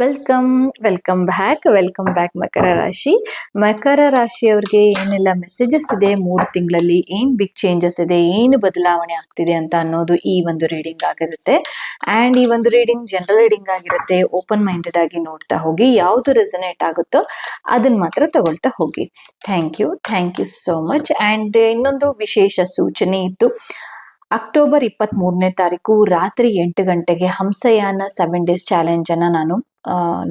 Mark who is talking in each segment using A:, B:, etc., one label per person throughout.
A: Welcome welcome back welcome back ಮಕರ ರಾಶಿ ಮಕರ ರಾಶಿಯವ್ರಿಗೆ ಏನೆಲ್ಲ messages ಇದೆ, ಮೂರು ತಿಂಗಳಲ್ಲಿ ಏನ್ ಬಿಗ್ ಚೇಂಜಸ್ ಇದೆ, ಏನು ಬದಲಾವಣೆ ಆಗ್ತಿದೆ ಅಂತ ಅನ್ನೋದು ಈ ಒಂದು ರೀಡಿಂಗ್ ಆಗಿರುತ್ತೆ. ಅಂಡ್ ಈ ಒಂದು ರೀಡಿಂಗ್ ಜನರಲ್ ರೀಡಿಂಗ್ ಆಗಿರುತ್ತೆ ಓಪನ್ ಮೈಂಡೆಡ್ ಆಗಿ ನೋಡ್ತಾ ಹೋಗಿ, ಯಾವುದು ರೆಸನೇಟ್ ಆಗುತ್ತೋ ಅದನ್ನ ಮಾತ್ರ ತಗೊಳ್ತಾ ಹೋಗಿ. Thank you thank you so much and ಇನ್ನೊಂದು ವಿಶೇಷ ಸೂಚನೆ ಇತ್ತು ಅಕ್ಟೋಬರ್ ಇಪ್ಪತ್ತ್ ಮೂರನೇ ತಾರೀಕು ರಾತ್ರಿ ಎಂಟು ಗಂಟೆಗೆ ಹಂಸಯಾನ ಸೆವೆನ್ ಡೇಸ್ ಚಾಲೆಂಜನ್ನು ನಾನು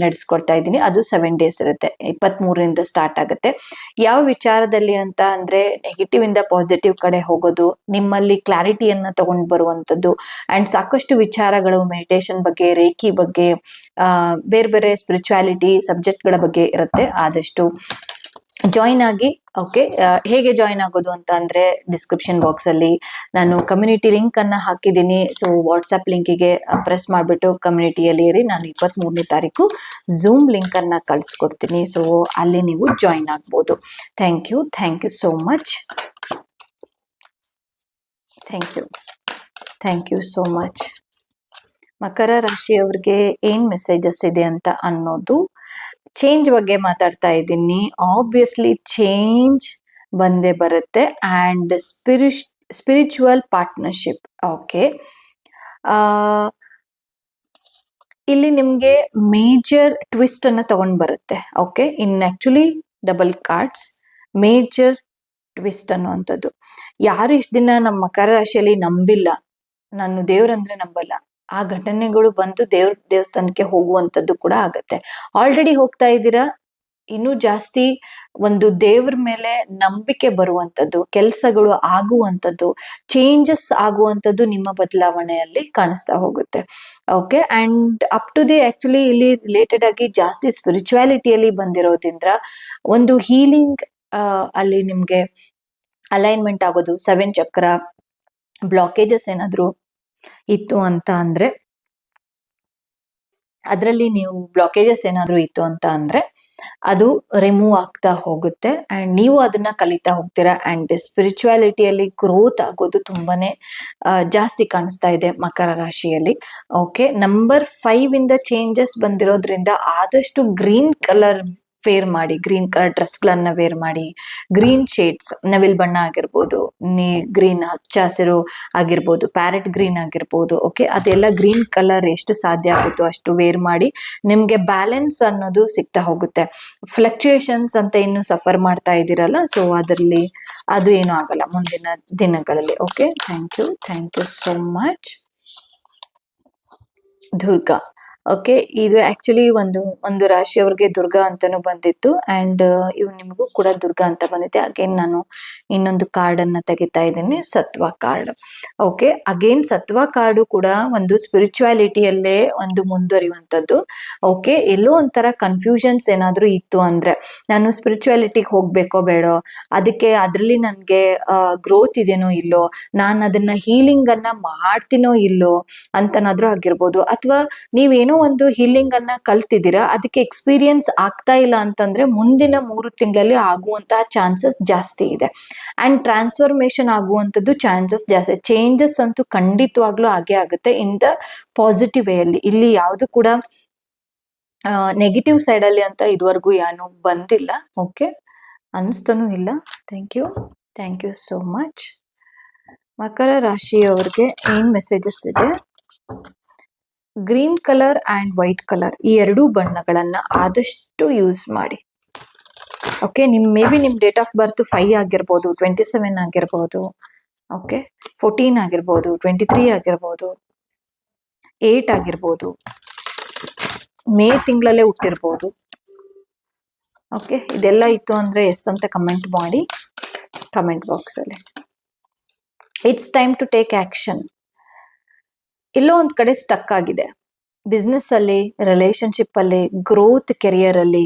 A: ನಡೆಸ್ಕೊಡ್ತಾ ಇದ್ದೀನಿ. ಅದು ಸೆವೆನ್ ಡೇಸ್ ಇರುತ್ತೆ. ಇಪ್ಪತ್ತ್ ಮೂರರಿಂದ ಸ್ಟಾರ್ಟ್ ಆಗುತ್ತೆ. ಯಾವ ವಿಚಾರದಲ್ಲಿ ಅಂತ ಅಂದ್ರೆ ನೆಗೆಟಿವ್ ಇಂದ ಪಾಸಿಟಿವ್ ಕಡೆ ಹೋಗೋದು, ನಿಮ್ಮಲ್ಲಿ ಕ್ಲಾರಿಟಿಯನ್ನ ತಗೊಂಡು ಬರುವಂತದ್ದು ಅಂಡ್ ಸಾಕಷ್ಟು ವಿಚಾರಗಳು ಮೆಡಿಟೇಷನ್ ಬಗ್ಗೆ, ರೇಖಿ ಬಗ್ಗೆ ಬೇರೆ ಬೇರೆ ಸ್ಪಿರಿಚುವಾಲಿಟಿ ಸಬ್ಜೆಕ್ಟ್ಗಳ ಬಗ್ಗೆ ಇರುತ್ತೆ. ಆದಷ್ಟು ಜಾಯಿನ್ ಆಗಿ ಓಕೆ ಹೇಗೆ ಜಾಯಿನ್ ಆಗೋದು ಅಂತ ಅಂದ್ರೆ ಡಿಸ್ಕ್ರಿಪ್ಷನ್ ಬಾಕ್ಸ್ ಅಲ್ಲಿ ನಾನು ಕಮ್ಯುನಿಟಿ ಲಿಂಕ್ ಅನ್ನ ಹಾಕಿದ್ದೀನಿ. ಸೊ ವಾಟ್ಸ್ಆಪ್ ಲಿಂಕಿಗೆ ಪ್ರೆಸ್ ಮಾಡಿಬಿಟ್ಟು ಕಮ್ಯುನಿಟಿಯಲ್ಲಿ ಇರಿ. ನಾನು ಇಪ್ಪತ್ತ್ ಮೂರನೇ ತಾರೀಕು ಝೂಮ್ ಲಿಂಕ್ ಅನ್ನ ಕಳಿಸ್ಕೊಡ್ತೀನಿ. ಸೊ ಅಲ್ಲಿ ನೀವು ಜಾಯಿನ್ ಆಗ್ಬೋದು. Thank you thank you so much thank you thank you so much ಮಕರ ರಾಶಿಯವ್ರಿಗೆ ಏನ್ ಮೆಸೇಜಸ್ ಇದೆ ಅಂತ ಅನ್ನೋದು ಚೇಂಜ್ ಬಗ್ಗೆ ಮಾತಾಡ್ತಾ ಇದ್ದೀನಿ. ಆಬ್ವಿಯಸ್ಲಿ ಚೇಂಜ್ ಬಂದೇ ಬರುತ್ತೆ ಆ್ಯಂಡ್ ಸ್ಪಿರಿಶ್ ಸ್ಪಿರಿಚುವಲ್ ಪಾರ್ಟ್ನರ್ಶಿಪ್ ಓಕೆ ಇಲ್ಲಿ ನಿಮಗೆ ಮೇಜರ್ ಟ್ವಿಸ್ಟ್ ಅನ್ನ ತಗೊಂಡ್ ಬರುತ್ತೆ okay in actually double cards major twist ಅನ್ನುವಂಥದ್ದು. ಯಾರು ಇಷ್ಟು ದಿನ ನಮ್ಮ ಮಕರ ರಾಶಿಯಲ್ಲಿ ನಂಬಿಲ್ಲ, ನಾನು ದೇವ್ರಂದ್ರೆ ನಂಬಲ್ಲ ಆ ಘಟನೆಗಳು ಬಂದು ದೇವ್ರ, ದೇವಸ್ಥಾನಕ್ಕೆ ಹೋಗುವಂತದ್ದು ಕೂಡ ಆಗತ್ತೆ. ಆಲ್ರೆಡಿ ಹೋಗ್ತಾ ಇದ್ದೀರಾ? ಇನ್ನೂ ಜಾಸ್ತಿ ಒಂದು ದೇವ್ರ ಮೇಲೆ ನಂಬಿಕೆ ಬರುವಂತದ್ದು ಕೆಲಸಗಳು ಆಗುವಂತದ್ದು ಚೇಂಜಸ್ ಆಗುವಂಥದ್ದು ನಿಮ್ಮ ಬದಲಾವಣೆಯಲ್ಲಿ ಕಾಣಿಸ್ತಾ ಹೋಗುತ್ತೆ. Okay and up to the actually ಇಲ್ಲಿ ರಿಲೇಟೆಡ್ ಆಗಿ ಜಾಸ್ತಿ ಸ್ಪಿರಿಚುವಾಲಿಟಿಯಲ್ಲಿ ಬಂದಿರೋದ್ರಿಂದ ಒಂದು ಹೀಲಿಂಗ್ ಅಲ್ಲಿ ನಿಮಗೆ ಅಲೈನ್ಮೆಂಟ್ ಆಗೋದು ಸೆವೆನ್ ಚಕ್ರ ಬ್ಲಾಕೇಜಸ್ ಏನಾದ್ರು ಇತ್ತು ಅಂತ ಅಂದ್ರೆ, ಅದರಲ್ಲಿ ನೀವು ಬ್ಲಾಕೇಜಸ್ ಏನಾದರೂ ಇತ್ತು ಅಂತ ಅಂದ್ರೆ, ಅದು ರಿಮೂವ್ ಆಗ್ತಾ ಹೋಗುತ್ತೆ ಅಂಡ್ ನೀವು ಅದನ್ನ ಕಲಿತಾ ಹೋಗ್ತೀರಾ ಅಂಡ್ ಸ್ಪಿರಿಚುವಾಲಿಟಿಯಲ್ಲಿ ಗ್ರೋತ್ ಆಗೋದು ತುಂಬಾನೇ ಜಾಸ್ತಿ ಕಾಣಿಸ್ತಾ ಇದೆ ಮಕರ ರಾಶಿಯಲ್ಲಿ. ಓಕೆ ನಂಬರ್ ಫೈವ್ ಇಂದ ಚೇಂಜಸ್ ಬಂದಿರೋದ್ರಿಂದ ಆದಷ್ಟು ಗ್ರೀನ್ ಕಲರ್ ವೇರ್ ಮಾಡಿ ಗ್ರೀನ್ ಕಲರ್ ಡ್ರೆಸ್ ಗಳನ್ನ ವೇರ್ ಮಾಡಿ ಗ್ರೀನ್ ಶೇಡ್ಸ್ ನವಿಲ್ ಬಣ್ಣ ಆಗಿರ್ಬೋದು, ನೀ ಗ್ರೀನ್ ಹಚ್ಚ ಹಸಿರು ಆಗಿರ್ಬೋದು ಪ್ಯಾರೆಟ್ ಗ್ರೀನ್ ಆಗಿರ್ಬೋದು ಓಕೆ ಅದೆಲ್ಲ ಗ್ರೀನ್ ಕಲರ್ ಎಷ್ಟು ಸಾಧ್ಯ ಆಗುತ್ತೋ ಅಷ್ಟು ವೇರ್ ಮಾಡಿ, ನಿಮ್ಗೆ ಬ್ಯಾಲೆನ್ಸ್ ಅನ್ನೋದು ಸಿಗ್ತಾ ಹೋಗುತ್ತೆ. ಫ್ಲಕ್ಚುಯೇಷನ್ಸ್ ಅಂತ ಇನ್ನು ಸಫರ್ ಮಾಡ್ತಾ ಇದ್ದೀರಲ್ಲ ಸೊ ಅದರಲ್ಲಿ ಅದು ಏನು ಆಗಲ್ಲ ಮುಂದಿನ ದಿನಗಳಲ್ಲಿ okay thank you thank you so much Durga. Okay ಇದು ಆಕ್ಚುಲಿ ಒಂದು ಒಂದು ರಾಶಿಯವ್ರಿಗೆ ದುರ್ಗಾ ಅಂತಾನು ಬಂದಿತ್ತು ಅಂಡ್ ಇವ್ ನಿಮಗೂ ಕೂಡ ದುರ್ಗಾ ಅಂತ ಬಂದಿದೆ. ಅಗೇನ್ ನಾನು ಇನ್ನೊಂದು ಕಾರ್ಡ್ ಅನ್ನ ತೆಗಿತಾ ಇದ್ದೀನಿ, ಸತ್ವ ಕಾರ್ಡ್ ಓಕೆ ಅಗೇನ್ ಸತ್ವ ಕಾರ್ಡು ಕೂಡ ಒಂದು ಸ್ಪಿರಿಚುಯಾಲಿಟಿಯಲ್ಲೇ ಒಂದು ಮುಂದುವರಿಯುವಂಥದ್ದು. ಓಕೆ ಎಲ್ಲೋ ಒಂಥರ ಕನ್ಫ್ಯೂಷನ್ಸ್ ಏನಾದರೂ ಇತ್ತು ಅಂದ್ರೆ, ನಾನು ಸ್ಪಿರಿಚುಯಾಲಿಟಿಗೆ ಹೋಗ್ಬೇಕೋ ಬೇಡೋ, ಅದಕ್ಕೆ ಅದ್ರಲ್ಲಿ ನನ್ಗೆ ಗ್ರೋತ್ ಇದೇನೋ ಇಲ್ಲೋ, ನಾನು ಅದನ್ನ ಹೀಲಿಂಗ್ ಅನ್ನ ಮಾಡ್ತೀನೋ ಇಲ್ಲೋ ಅಂತನಾದ್ರೂ ಆಗಿರ್ಬೋದು. ಅಥವಾ ನೀವೇನೋ ಒಂದು ಹೀಲಿಂಗ್ ಅನ್ನ ಕಲ್ತಿದ್ದೀರಾ? ಅದಕ್ಕೆ ಎಕ್ಸ್ಪೀರಿಯನ್ಸ್ ಆಗ್ತಾ ಇಲ್ಲ ಅಂತಂದ್ರೆ ಮುಂದಿನ ಮೂರು ತಿಂಗಳಲ್ಲಿ ಆಗುವಂತಹ ಚಾನ್ಸಸ್ ಜಾಸ್ತಿ ಇದೆ. ಅಂಡ್ ಟ್ರಾನ್ಸ್ಫಾರ್ಮೇಶನ್ ಆಗುವಂಥದ್ದು ಚಾನ್ಸಸ್ ಜಾಸ್ತಿ. ಚೇಂಜಸ್ ಅಂತೂ ಖಂಡಿತವಾಗ್ಲೂ ಆಗೇ ಆಗುತ್ತೆ ಇನ್ ದ ಪಾಸಿಟಿವ್ ವೇ ಅಲ್ಲಿ. ಇಲ್ಲಿ ಯಾವುದು ಕೂಡ ನೆಗೆಟಿವ್ ಸೈಡ್ ಅಲ್ಲಿ ಅಂತ ಇದುವರೆಗೂ ಏನು ಬಂದಿಲ್ಲ. ಓಕೆ ಅನಿಸ್ತಾನೂ ಇಲ್ಲ. Thank you thank you so much ಮಕರ ರಾಶಿಯವ್ರಿಗೆ ಏನ್ ಮೆಸೇಜಸ್ ಇದೆ? Green colour and white colour ಈ ಎರಡೂ ಬಣ್ಣಗಳನ್ನು ಆದಷ್ಟು ಯೂಸ್ ಮಾಡಿ. ಓಕೆ ನಿಮ್ಮ ಮೇ ಬಿ ನಿಮ್ಮ ಡೇಟ್ ಆಫ್ ಬರ್ತ್ ಫೈವ್ ಆಗಿರ್ಬೋದು ಟ್ವೆಂಟಿ ಸೆವೆನ್ ಆಗಿರ್ಬೋದು ಓಕೆ ಫೋರ್ಟೀನ್ ಆಗಿರ್ಬೋದು ಟ್ವೆಂಟಿ ತ್ರೀ ಆಗಿರ್ಬೋದು ಏಟ್ ಆಗಿರ್ಬೋದು ಮೇ ತಿಂಗಳಲ್ಲೇ ಹುಟ್ಟಿರ್ಬೋದು. ಓಕೆ ಇದೆಲ್ಲ ಇತ್ತು ಅಂದರೆ ಎಸ್ ಅಂತ ಕಮೆಂಟ್ ಮಾಡಿ ಕಮೆಂಟ್ ಬಾಕ್ಸಲ್ಲಿ it's time to take action ಎಲ್ಲೋ ಒಂದ್ ಕಡೆ ಸ್ಟಕ್ ಆಗಿದೆ. ಬಿಸ್ನೆಸ್ ಅಲ್ಲಿ ರಿಲೇಶನ್ಶಿಪ್ ಅಲ್ಲಿ ಗ್ರೋತ್ ಕೆರಿಯರ್ ಅಲ್ಲಿ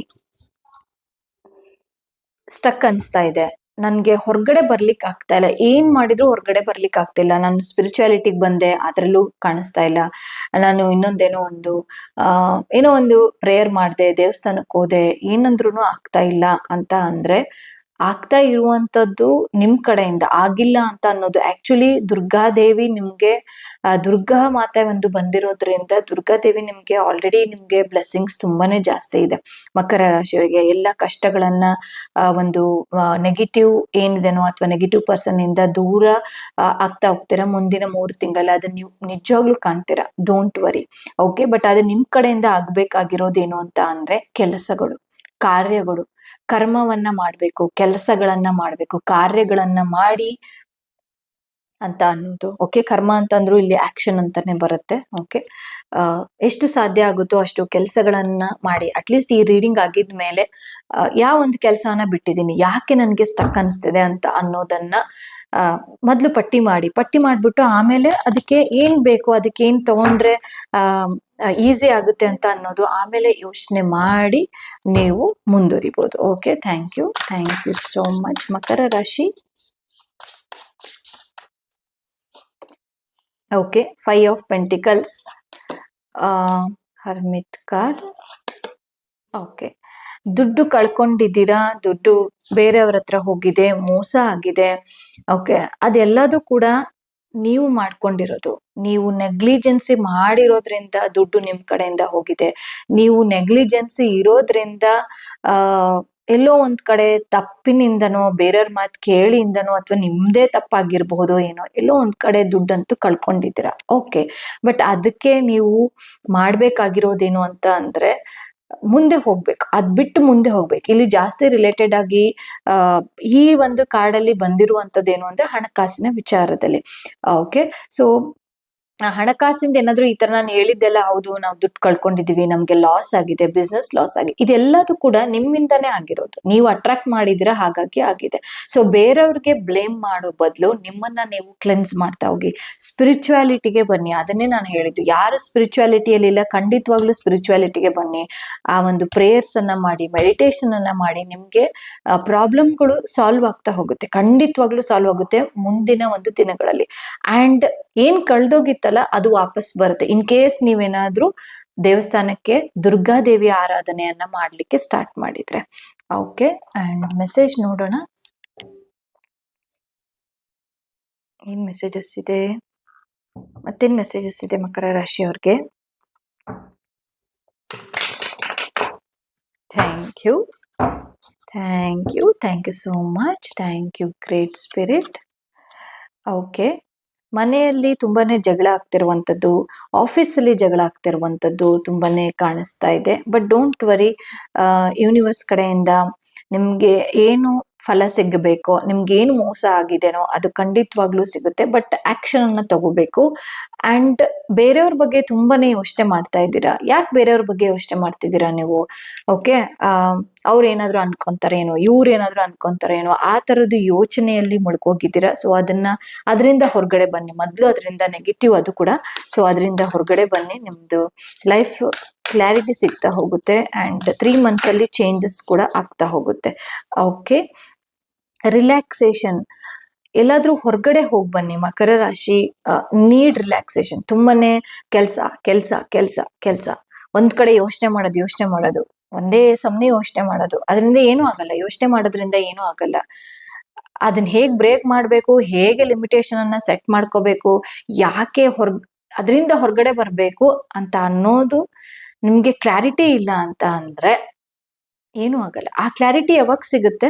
A: ಸ್ಟಕ್ ಅನ್ಸ್ತಾ ಇದೆ. ನನ್ಗೆ ಹೊರಗಡೆ ಬರ್ಲಿಕ್ಕೆ ಆಗ್ತಾ ಇಲ್ಲ. ಏನ್ ಮಾಡಿದ್ರು ಹೊರಗಡೆ ಬರ್ಲಿಕ್ಕೆ ಆಗ್ತಿಲ್ಲ ನಾನು ಸ್ಪಿರಿಚುಯಾಲಿಟಿಗೆ ಬಂದೆ, ಅದ್ರಲ್ಲೂ ಕಾಣಿಸ್ತಾ ಇಲ್ಲ. ನಾನು ಇನ್ನೊಂದೇನೋ ಒಂದು ಏನೋ ಒಂದು ಪ್ರೇಯರ್ ಮಾಡಿದೆ ದೇವಸ್ಥಾನಕ್ಕೆ ಹೋದೆ ಏನಂದ್ರೂ ಆಗ್ತಾ ಇಲ್ಲ ಅಂತ ಅಂದ್ರೆ ಆಗ್ತಾ ಇರುವಂತದ್ದು ನಿಮ್ ಕಡೆಯಿಂದ, ಆಗಿಲ್ಲ ಅಂತ ಅನ್ನೋದು. ಆಕ್ಚುಲಿ ದುರ್ಗಾದೇವಿ ನಿಮ್ಗೆ ದುರ್ಗಾ ಮಾತೆ ಒಂದು ಬಂದಿರೋದ್ರಿಂದ ದುರ್ಗಾದೇವಿ ನಿಮ್ಗೆ ಆಲ್ರೆಡಿ ನಿಮ್ಗೆ ಬ್ಲೆಸ್ಸಿಂಗ್ಸ್ ತುಂಬಾನೇ ಜಾಸ್ತಿ ಇದೆ. ಮಕರ ರಾಶಿಯವರಿಗೆ ಎಲ್ಲ ಕಷ್ಟಗಳನ್ನ ಒಂದು ನೆಗೆಟಿವ್ ಏನಿದೆನೋ ಅಥವಾ ನೆಗೆಟಿವ್ ಪರ್ಸನ್ ಇಂದ ದೂರ ಆಗ್ತಾ ಹೋಗ್ತೀರಾ. ಮುಂದಿನ ಮೂರು ತಿಂಗಳಲ್ಲಿ ಅದನ್ನ ನೀವು ನಿಜವಾಗ್ಲೂ ಕಾಣ್ತೀರಾ. ಡೋಂಟ್ ವರಿ ಓಕೆ ಬಟ್ ಅದು ನಿಮ್ ಕಡೆಯಿಂದ ಆಗ್ಬೇಕಾಗಿರೋದೇನು ಅಂತ ಅಂದ್ರೆ ಕೆಲಸಗಳು. ಕಾರ್ಯಗಳು, ಕರ್ಮವನ್ನ ಮಾಡ್ಬೇಕು, ಕೆಲಸಗಳನ್ನ ಮಾಡ್ಬೇಕು, ಕಾರ್ಯಗಳನ್ನ ಮಾಡಿ ಅಂತ ಅನ್ನೋದು. ಓಕೆ ಕರ್ಮ ಅಂತಂದ್ರು ಇಲ್ಲಿ ಆಕ್ಷನ್ ಅಂತಾನೆ ಬರುತ್ತೆ. ಓಕೆ ಎಷ್ಟು ಸಾಧ್ಯ ಆಗುತ್ತೋ ಅಷ್ಟು ಕೆಲಸಗಳನ್ನ ಮಾಡಿ. ಅಟ್ಲೀಸ್ಟ್ ಈ ರೀಡಿಂಗ್ ಆಗಿದ್ಮೇಲೆ ಯಾವ ಒಂದು ಕೆಲಸನ ಬಿಟ್ಟಿದ್ದೀನಿ, ಯಾಕೆ ನನಗೆ ಸ್ಟಕ್ ಅನಿಸ್ತಿದೆ ಅಂತ ಅನ್ನೋದನ್ನ ಮೊದ್ಲು ಪಟ್ಟಿ ಮಾಡಿ. ಪಟ್ಟಿ ಮಾಡ್ಬಿಟ್ಟು ಆಮೇಲೆ ಅದಕ್ಕೆ ಏನ್ ಬೇಕು, ಅದಕ್ಕೆ ಏನ್ ತಗೊಂಡ್ರೆ ಈಸಿ ಆಗುತ್ತೆ ಅಂತ ಅನ್ನೋದು ಆಮೇಲೆ ಯೋಚನೆ ಮಾಡಿ ನೀವು ಮುಂದುವರಿಬೋದು. Okay thank you thank you so much ಮಕರ ರಾಶಿ. Okay five of pentacles hermit card okay ದುಡ್ಡು ಕಳ್ಕೊಂಡಿದ್ದೀರಾ? ದುಡ್ಡು ಬೇರೆಯವ್ರ ಹತ್ರ ಹೋಗಿದೆ, ಮೋಸ ಆಗಿದೆ. ಓಕೆ ಅದೆಲ್ಲದೂ ಕೂಡ ನೀವು ಮಾಡ್ಕೊಂಡಿರೋದು. ನೀವು ನೆಗ್ಲಿಜೆನ್ಸಿ ಮಾಡಿರೋದ್ರಿಂದ ದುಡ್ಡು ನಿಮ್ ಕಡೆಯಿಂದ ಹೋಗಿದೆ. ನೀವು ನೆಗ್ಲಿಜೆನ್ಸಿ ಇರೋದ್ರಿಂದ, ಆ, ಎಲ್ಲೋ ಒಂದ್ ಕಡೆ ತಪ್ಪಿನಿಂದನೋ, ಬೇರೆಯವ್ರ ಮಾತು ಕೇಳಿಯಿಂದನೋ ಅಥವಾ ನಿಮ್ದೇ ತಪ್ಪಾಗಿರ್ಬಹುದು ಏನೋ, ಎಲ್ಲೋ ಒಂದ್ ಕಡೆ ದುಡ್ಡಂತೂ ಕಳ್ಕೊಂಡಿದ್ದೀರಾ? ಓಕೆ. ಬಟ್ ಅದಕ್ಕೆ ನೀವು ಮಾಡ್ಬೇಕಾಗಿರೋದೇನು ಅಂತ ಅಂದ್ರೆ ಮುಂದೆ ಹೋಗ್ಬೇಕು. ಅದ್ ಬಿಟ್ಟು ಮುಂದೆ ಹೋಗ್ಬೇಕು. ಇಲ್ಲಿ ಜಾಸ್ತಿ ರಿಲೇಟೆಡ್ ಆಗಿ ಈ ಒಂದು ಕಾರ್ಡಲ್ಲಿ ಏನು ಅಂದ್ರೆ ಹಣಕಾಸಿನ ವಿಚಾರದಲ್ಲಿ. ಓಕೆ ಸೊ ಹಣಕಾಸಿಂದ ಏನಾದ್ರು ಈ ತರ ನಾನು ಹೇಳಿದ್ದೆಲ್ಲ ಹೌದು, ನಾವು ದುಡ್ಡು ಕಳ್ಕೊಂಡಿದೀವಿ, ನಮ್ಗೆ ಲಾಸ್ ಆಗಿದೆ ಬಿಸ್ನೆಸ್ ಲಾಸ್ ಆಗಿದೆ ಇದೆಲ್ಲದು ಕೂಡ ನಿಮ್ಮಿಂದನೇ ಆಗಿರೋದು. ನೀವು ಅಟ್ರಾಕ್ಟ್ ಮಾಡಿದಿರ ಹಾಗಾಗಿ ಆಗಿದೆ. ಸೊ ಬೇರೆಯವ್ರಿಗೆ ಬ್ಲೇಮ್ ಮಾಡೋ ಬದಲು ನಿಮ್ಮನ್ನ ನೀವು ಕ್ಲೆನ್ಸ್ ಮಾಡ್ತಾ ಹೋಗಿ. ಸ್ಪಿರಿಚುವಾಲಿಟಿಗೆ ಬನ್ನಿ, ಅದನ್ನೇ ನಾನು ಹೇಳಿದ್ದು. ಯಾರು ಸ್ಪಿರಿಚುವಾಲಿಟಿಯಲ್ಲಿ ಇಲ್ಲ, ಖಂಡಿತವಾಗ್ಲೂ ಸ್ಪಿರಿಚುವಾಲಿಟಿಗೆ ಬನ್ನಿ. ಆ ಒಂದು ಪ್ರೇಯರ್ಸ್ ಅನ್ನ ಮಾಡಿ ಮೆಡಿಟೇಷನ್ ಅನ್ನ ಮಾಡಿ, ನಿಮ್ಗೆ ಪ್ರಾಬ್ಲಮ್ಗಳು ಸಾಲ್ವ್ ಆಗ್ತಾ ಹೋಗುತ್ತೆ. ಖಂಡಿತವಾಗ್ಲೂ ಸಾಲ್ವ್ ಆಗುತ್ತೆ ಮುಂದಿನ ಒಂದು ದಿನಗಳಲ್ಲಿ. ಅಂಡ್ ಏನ್ ಕಳ್ದೋಗಿತ್ತಲ್ಲ ಅದು ವಾಪಸ್ ಬರುತ್ತೆ. ಇನ್ ಕೇಸ್ ನೀವೇನಾದ್ರೂ ದೇವಸ್ಥಾನಕ್ಕೆ ದುರ್ಗಾದೇವಿ ಆರಾಧನೆಯನ್ನ ಮಾಡ್ಲಿಕ್ಕೆ ಸ್ಟಾರ್ಟ್ ಮಾಡಿದ್ರೆ. ಓಕೆ ಅಂಡ್ ಮೆಸೇಜ್ ನೋಡೋಣ. ಏನ್ ಮೆಸೇಜಸ್ ಇದೆ? ಮತ್ತೇನ್ ಮೆಸೇಜಸ್ ಇದೆ ಮಕರ ರಾಶಿ ಅವ್ರಿಗೆ? Thank you thank you thank you so much thank you great spirit okay ಮನೆಯಲ್ಲಿ ತುಂಬಾನೇ ಜಗಳ ಆಗ್ತಿರುವಂಥದ್ದು ಆಫೀಸಲ್ಲಿ ಜಗಳ ಆಗ್ತಿರುವಂಥದ್ದು ತುಂಬಾನೇ ಕಾಣಿಸ್ತಾ ಇದೆ. ಬಟ್ ಡೋಂಟ್ ವರಿ ಯೂನಿವರ್ಸ್ ಕಡೆಯಿಂದ ನಿಮಗೆ ಏನು ಫಲ ಸಿಗಬೇಕು ನಿಮ್ಗೆ ಏನು ಮೋಸ ಆಗಿದೆನೋ ಅದು ಖಂಡಿತವಾಗ್ಲೂ ಸಿಗುತ್ತೆ. ಬಟ್ ಆಕ್ಷನ್ ಅನ್ನ ತಗೋಬೇಕು. ಅಂಡ್ ಬೇರೆಯವ್ರ ಬಗ್ಗೆ ತುಂಬಾನೇ ಯೋಚನೆ ಮಾಡ್ತಾ ಇದ್ದೀರಾ? ಯಾಕೆ ಬೇರೆಯವ್ರ ಬಗ್ಗೆ ಯೋಚನೆ ಮಾಡ್ತಿದ್ದೀರಾ ನೀವು? ಓಕೆ ಅವ್ರು ಏನಾದ್ರು ಅನ್ಕೊಂತಾರೇನೋ ಇವ್ರು ಏನಾದ್ರು ಅನ್ಕೊಂತಾರೇನೋ, ಆ ತರದ ಯೋಚನೆಯಲ್ಲಿ ಮುಳ್ಕೋಗಿದ್ದೀರಾ ಸೊ ಅದನ್ನ, ಅದರಿಂದ ಹೊರಗಡೆ ಬನ್ನಿ. ಮೊದಲು ಅದರಿಂದ ನೆಗೆಟಿವ್ ಅದು ಕೂಡ. ಸೊ ಅದರಿಂದ ಹೊರಗಡೆ ಬನ್ನಿ. ನಿಮ್ದು ಲೈಫ್ ಕ್ಲಾರಿಟಿ ಸಿಗ್ತಾ ಹೋಗುತ್ತೆ. ಅಂಡ್ ತ್ರೀ ಮಂತ್ಸಲ್ಲಿ ಚೇಂಜಸ್ ಕೂಡ ಆಗ್ತಾ ಹೋಗುತ್ತೆ. Okay relaxation. ಎಲ್ಲಾದ್ರೂ ಹೊರಗಡೆ ಹೋಗಿ ಬನ್ನಿ. ಮಕರ ರಾಶಿ ನೀಡ್ ರಿಲ್ಯಾಕ್ಸೇಷನ್. ತುಂಬಾನೇ ಕೆಲಸ ಕೆಲಸ ಕೆಲಸ ಕೆಲಸ. ಒಂದ್ ಕಡೆ ಯೋಚನೆ ಮಾಡೋದು ಯೋಚನೆ ಮಾಡೋದು. ಒಂದೇ ಸಮನೆ ಯೋಚನೆ ಮಾಡೋದು. ಅದರಿಂದ ಏನೂ ಆಗಲ್ಲ. ಯೋಚನೆ ಮಾಡೋದ್ರಿಂದ ಏನೂ ಆಗಲ್ಲ. ಅದನ್ನ ಹೇಗ್ ಬ್ರೇಕ್ ಮಾಡ್ಬೇಕು? ಹೇಗೆ ಲಿಮಿಟೇಷನ್ ಅನ್ನ ಸೆಟ್ ಮಾಡ್ಕೋಬೇಕು? ಯಾಕೆ ಹೊರ್ ಅದರಿಂದ ಹೊರಗಡೆ ಬರಬೇಕು ಅಂತ ಅನ್ನೋದು ನಿಮ್ಗೆ ಕ್ಲಾರಿಟಿ ಇಲ್ಲ ಅಂತ ಅಂದ್ರೆ ಏನೂ ಆಗಲ್ಲ. ಆ ಕ್ಲಾರಿಟಿ ಯಾವಾಗ ಸಿಗುತ್ತೆ?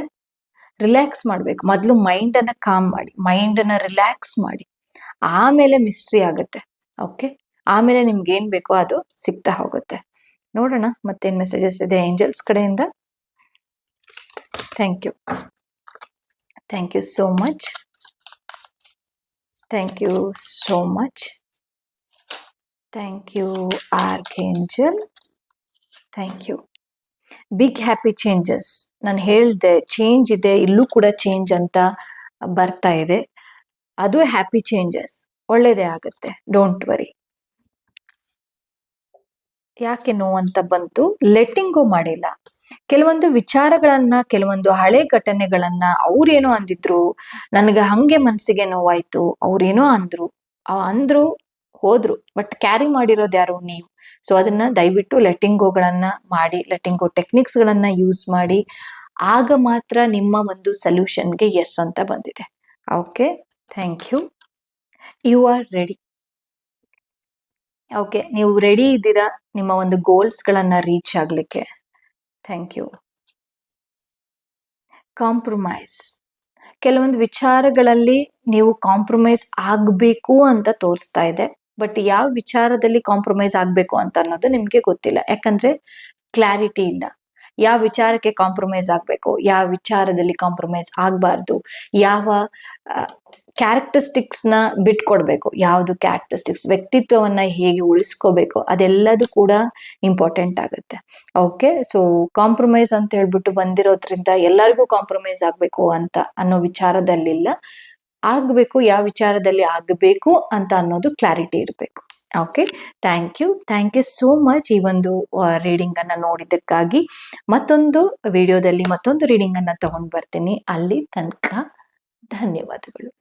A: ರಿಲ್ಯಾಕ್ಸ್ ಮಾಡಬೇಕು. ಮೊದಲು ಮೈಂಡ್ ಅನ್ನ ಕಾಮ್ ಮಾಡಿ ಮೈಂಡ್ ಅನ್ನ ರಿಲ್ಯಾಕ್ಸ್ ಮಾಡಿ. ಆಮೇಲೆ ಮಿಸ್ಟ್ರಿ ಆಗುತ್ತೆ. ಓಕೆ ಆಮೇಲೆ ನಿಮ್ಗೆ ಏನು ಬೇಕೋ ಅದು ಸಿಗ್ತಾ ಹೋಗುತ್ತೆ. ನೋಡೋಣ ಮತ್ತೇನು ಮೆಸೇಜಸ್ ಇದೆ ಏಂಜಲ್ಸ್ ಕಡೆಯಿಂದ. Thank you thank you so much thank you so much thank you archangel thank you big happy changes ನಾನು ಹೇಳ್ದೆ ಚೇಂಜ್ ಇದೆ, ಇಲ್ಲೂ ಕೂಡ ಚೇಂಜ್ ಅಂತ ಬರ್ತಾ ಇದೆ. ಅದು ಹ್ಯಾಪಿ ಚೇಂಜಸ್ ಒಳ್ಳೇದೇ ಆಗುತ್ತೆ. ಡೋಂಟ್ ವರಿ ಯಾಕೆ ನೋ ಅಂತ ಬಂತು? ಲೆಟ್ಟಿಂಗು ಮಾಡಿಲ್ಲ. ಕೆಲವೊಂದು ವಿಚಾರಗಳನ್ನ, ಕೆಲವೊಂದು ಹಳೆ ಘಟನೆಗಳನ್ನ ಅವ್ರೇನೋ ಅಂದಿದ್ರು. ನನಗೆ ಹಂಗೆ ಮನ್ಸಿಗೆ ನೋವಾಯ್ತು. ಅವ್ರೇನೋ ಅಂದ್ರು. ಅಂದ್ರು ಹೋದ್ರು. ಬಟ್ ಕ್ಯಾರಿ ಮಾಡಿರೋದು ಯಾರು? ನೀವು. ಸೊ ಅದನ್ನ ದಯವಿಟ್ಟು ಲೆಟ್ಟಿಂಗ್ ಗೋಗಳನ್ನ ಮಾಡಿ ಲೆಟ್ಟಿಂಗ್ ಗೋ ಟೆಕ್ನಿಕ್ಸ್ ಗಳನ್ನ ಯೂಸ್ ಮಾಡಿ, ಆಗ ಮಾತ್ರ ನಿಮ್ಮ ಒಂದು ಸೊಲ್ಯೂಷನ್ಗೆ ಎಸ್ ಅಂತ ಬಂದಿದೆ. Okay thank you you are ready okay ನೀವು ರೆಡಿ ಇದ್ದೀರಾ? ನಿಮ್ಮ ಒಂದು ಗೋಲ್ಸ್ ಗಳನ್ನ ರೀಚ್ ಆಗ್ಲಿಕ್ಕೆ. ಥ್ಯಾಂಕ್ ಯು ಕಾಂಪ್ರಮೈಸ್ ಕೆಲವೊಂದು ವಿಚಾರಗಳಲ್ಲಿ ನೀವು ಕಾಂಪ್ರಮೈಸ್ ಆಗಬೇಕು ಅಂತ ತೋರಿಸ್ತಾ ಇದೆ. ಬಟ್ ಯಾವ ವಿಚಾರದಲ್ಲಿ ಕಾಂಪ್ರಮೈಸ್ ಆಗಬೇಕು ಅಂತ ಅನ್ನೋದು ನಿಮಗೆ ಗೊತ್ತಿಲ್ಲ. ಯಾಕಂದ್ರೆ ಕ್ಲಾರಿಟಿ ಇಲ್ಲ. ಯಾವ ವಿಚಾರಕ್ಕೆ ಕಾಂಪ್ರಮೈಸ್ ಆಗಬೇಕು, ಯಾವ ವಿಚಾರದಲ್ಲಿ ಕಾಂಪ್ರಮೈಸ್ ಆಗಬಾರ್ದು, ಯಾವ ಕ್ಯಾರೆಕ್ಟರಿಸ್ಟಿಕ್ಸ್ನ ಬಿಟ್ಕೊಡ್ಬೇಕು, ಯಾವುದು ಕ್ಯಾರೆಕ್ಟರಿಸ್ಟಿಕ್ಸ್ ವ್ಯಕ್ತಿತ್ವವನ್ನ ಹೇಗೆ ಉಳಿಸ್ಕೋಬೇಕು, ಅದೆಲ್ಲದೂ ಕೂಡ ಇಂಪಾರ್ಟೆಂಟ್ ಆಗುತ್ತೆ. ಓಕೆ ಸೊ ಕಾಂಪ್ರಮೈಸ್ ಅಂತ ಹೇಳ್ಬಿಟ್ಟು ಬಂದಿರೋದ್ರಿಂದ ಎಲ್ಲರಿಗೂ ಕಾಂಪ್ರಮೈಸ್ ಆಗಬೇಕು ಅಂತ ಅನ್ನೋ ವಿಚಾರದಲ್ಲಿಲ್ಲ. ಆಗಬೇಕು, ಯಾವ ವಿಚಾರದಲ್ಲಿ ಆಗಬೇಕು ಅಂತ ಅನ್ನೋದು ಕ್ಲಾರಿಟಿ ಇರಬೇಕು. Okay thank you thank you so much ಈ ಒಂದು ರೀಡಿಂಗನ್ನು ನೋಡಿದ್ದಕ್ಕಾಗಿ. ಮತ್ತೊಂದು ವಿಡಿಯೋದಲ್ಲಿ ಮತ್ತೊಂದು ರೀಡಿಂಗನ್ನು ತಗೊಂಡ್ ಬರ್ತೀನಿ. ಅಲ್ಲಿ ತನಕ ಧನ್ಯವಾದಗಳು.